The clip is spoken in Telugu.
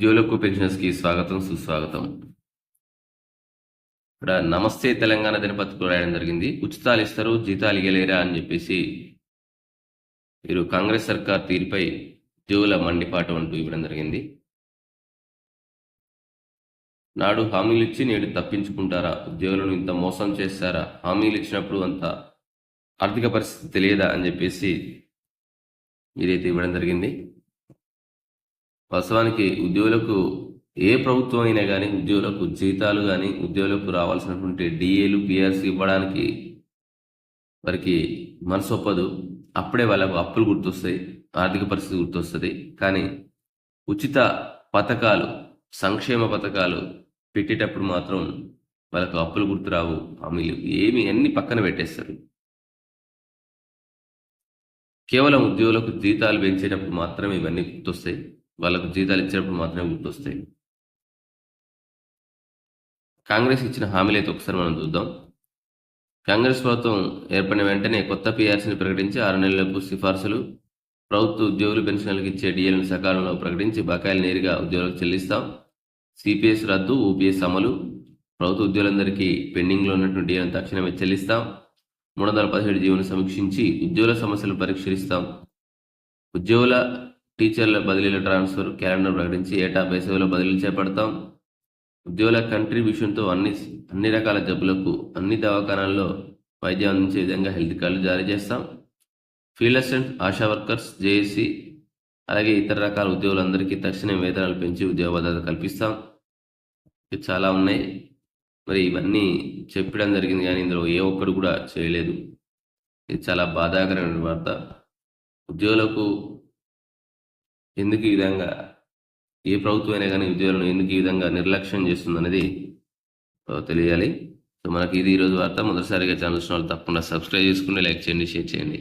ఉద్యోగులకు పెన్షనర్స్కి స్వాగతం సుస్వాగతం. ఇక్కడ నమస్తే తెలంగాణ దినపత్రికలో రాయడం జరిగింది. ఉచితాలు ఇస్తారు జీతాలు ఇవ్వలేరా అని చెప్పేసి వీరు కాంగ్రెస్ సర్కార్ తీరుపై ఉద్యోగుల మండిపాటు అంటూ ఇవ్వడం జరిగింది. నాడు హామీలు ఇచ్చి నేడు తప్పించుకుంటారా? ఉద్యోగులను ఇంత మోసం చేస్తారా? హామీలు ఇచ్చినప్పుడు అంత ఆర్థిక పరిస్థితి తెలియదా అని చెప్పేసి మీరైతే ఇవ్వడం జరిగింది. వాస్తవానికి ఉద్యోగులకు ఏ ప్రభుత్వం అయినా కానీ ఉద్యోగులకు జీతాలు కానీ ఉద్యోగులకు రావాల్సినటువంటి డిఏలు పిఆర్సీ ఇవ్వడానికి వారికి మనసు ఒప్పదు. అప్పుడే వాళ్ళకు అప్పులు గుర్తొస్తాయి ఆర్థిక పరిస్థితి గుర్తొస్తుంది. కానీ ఉచిత పథకాలు సంక్షేమ పథకాలు పెట్టేటప్పుడు మాత్రం వాళ్ళకు అప్పులు గుర్తురావు హామీలు ఏమి అన్ని పక్కన పెట్టేస్తారు. కేవలం ఉద్యోగులకు జీతాలు పెంచేటప్పుడు మాత్రమే ఇవన్నీ గుర్తొస్తాయి. వాళ్ళకు జీతాలు ఇచ్చినప్పుడు మాత్రమే గుర్తొస్తాయి. కాంగ్రెస్ ఇచ్చిన హామీలు అయితే ఒకసారి మనం చూద్దాం. కాంగ్రెస్ ప్రభుత్వం ఏర్పడిన వెంటనే కొత్త పీఆర్సీని ప్రకటించి ఆరు నెలలకు సిఫార్సులు ప్రభుత్వ ఉద్యోగులు పెన్షన్లకు ఇచ్చే డిఎల్ని సకాలంలో ప్రకటించి బకాయిలు నేరుగా ఉద్యోగులకు చెల్లిస్తాం. సిపిఎస్ రద్దు ఓపీఎస్ అమలు ప్రభుత్వ ఉద్యోగులందరికీ పెండింగ్లో ఉన్నటువంటి డిఎల్ని తక్షణమే చెల్లిస్తాం. మూడు వందల పదిహేడు జీవోను సమీక్షించి ఉద్యోగుల సమస్యలు పరిష్కరిస్తాం. ఉద్యోగుల టీచర్ల బదిలీల ట్రాన్స్ఫర్ క్యాలెండర్ ప్రకటించి ఏటా వేసవిలో బదిలీలు చేపడతాం. ఉద్యోగుల కంట్రిబ్యూషన్తో అన్ని అన్ని రకాల జబ్బులకు అన్ని దవాఖానాల్లో వైద్యం అందించే విధంగా హెల్త్ కార్డులు జారీ చేస్తాం. Field assistant Asha workers JAC అలాగే ఇతర రకాల ఉద్యోగులందరికీ తక్షణం వేతనాలు పెంచి ఉద్యోగ భద్రత కల్పిస్తాం. ఇది చాలా ఉన్నాయి. మరి ఇవన్నీ చెప్పడం జరిగింది కానీ ఇందులో ఏ ఒక్కడు కూడా చేయలేదు. ఇది చాలా బాధాకరమైన వార్త. ఉద్యోగులకు ఎందుకు ఈ విధంగా ఏ ప్రభుత్వమైనా కానీ ఉద్యోగులను ఎందుకు ఈ విధంగా నిర్లక్ష్యం చేస్తుందనేది తెలియాలి. సో మనకి ఇది ఈరోజు వార్త. మొదటిసారిగా ఛానల్ చూసిన వాళ్ళు తప్పకుండా సబ్స్క్రైబ్ చేసుకుని లైక్ చేయండి షేర్ చేయండి.